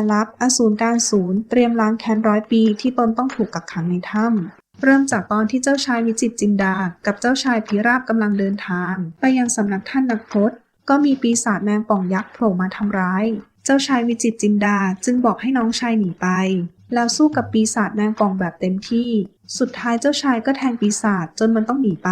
นลับอสูรการศูนย์เตรียมล้างแค้นร้อยปีที่ตนต้องถูกกักขังในถ้ำเริ่มจากตอนที่เจ้าชายวิจิตจินดา กับเจ้าชายพิราบกำลังเดินทาง ไปยังสำนักท่านนักพรตก็มีปีศาจแมงป่องยักษ์โผล่มาทำร้าย เจ้าชายวิจิตจินดาจึงบอกให้น้องชายหนีไป แล้วสู้กับปีศาจแมงป่องแบบเต็มที่ สุดท้ายเจ้าชายก็แทงปีศาจจนมันต้องหนีไป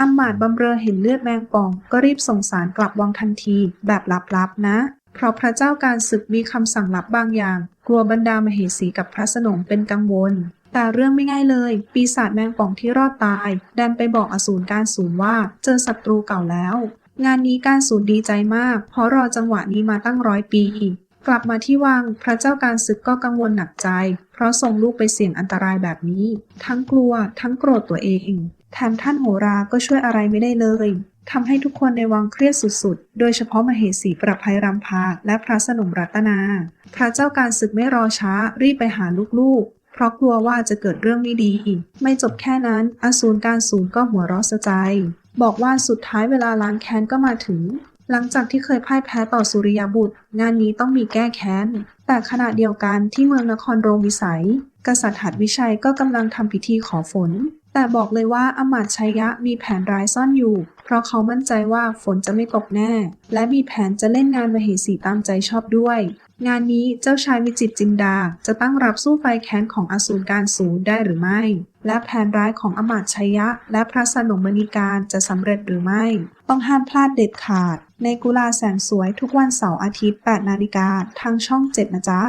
อำมาตย์บำเรอเห็นเลือดแมงป่อง ก็รีบส่งสารกลับวังทันที แบบลับๆนะ เพราะพระเจ้าการศึกมีคำสั่งลับบางอย่าง กลัวบรรดามเหสีกับพระสนมเป็นกังวล แต่เรื่องไม่ง่ายเลย ปีศาจแมงป่องที่รอดตาย ดันไปบอกอสูรการศูนว่าเจอศัตรูเก่าแล้ว งานนี้การศูนดีใจมาก เพราะรอจังหวะนี้มาตั้งร้อยปี กลับมาที่วังพระเจ้าการศึกก็กังวลหนักใจ เพราะส่งลูกไปเสี่ยงอันตรายแบบนี้ ทั้งกลัวทั้งโกรธตัวเองแถมท่านโหราก็ช่วยอะไรไม่ได้เลย ทำให้ทุกคนในวังเครียดสุดๆ โดยเฉพาะมเหสีประภัยรำพาและพระสนมรัตนา พระเจ้าการศึกไม่รอช้ารีบไปหาลูกๆ เพราะกลัวว่าจะเกิดเรื่องไม่ดีไม่จบแค่นั้น อสูรการศูนย์ก็หัวเราะสะใจ บอกว่าสุดท้ายเวลาล้างแค้นก็มาถึง หลังจากที่เคยพ่ายแพ้ต่อสุริยบุตร งานนี้ต้องมีแก้แค้น แต่ขณะเดียวกันที่เมืองนครโรงวิสัย กษัตริย์หัดวิชัยก็กำลังทำพิธีขอฝน แต่บอกเลยว่าอมาตชัยยะมีแผนร้ายซ่อนอยู่ เพราะเขามั่นใจว่าฝนจะไม่ตกแน่ และมีแผนจะเล่นงานมเหสีตามใจชอบด้วย งานนี้เจ้าชายวิจิตจินดา จะตั้งรับสู้ไฟแค้นของอสูรการสูรได้หรือไม่ และแผนร้ายของอมาตชัยยะ และพระสนมมณีการจะสำเร็จหรือไม่ ต้องห้ามพลาดเด็ดขาด ในกุลาแสนสวยทุกวันเสาร์อาทิตย์ 8 นาฬิกาทางช่อง 7 นะจ๊ะ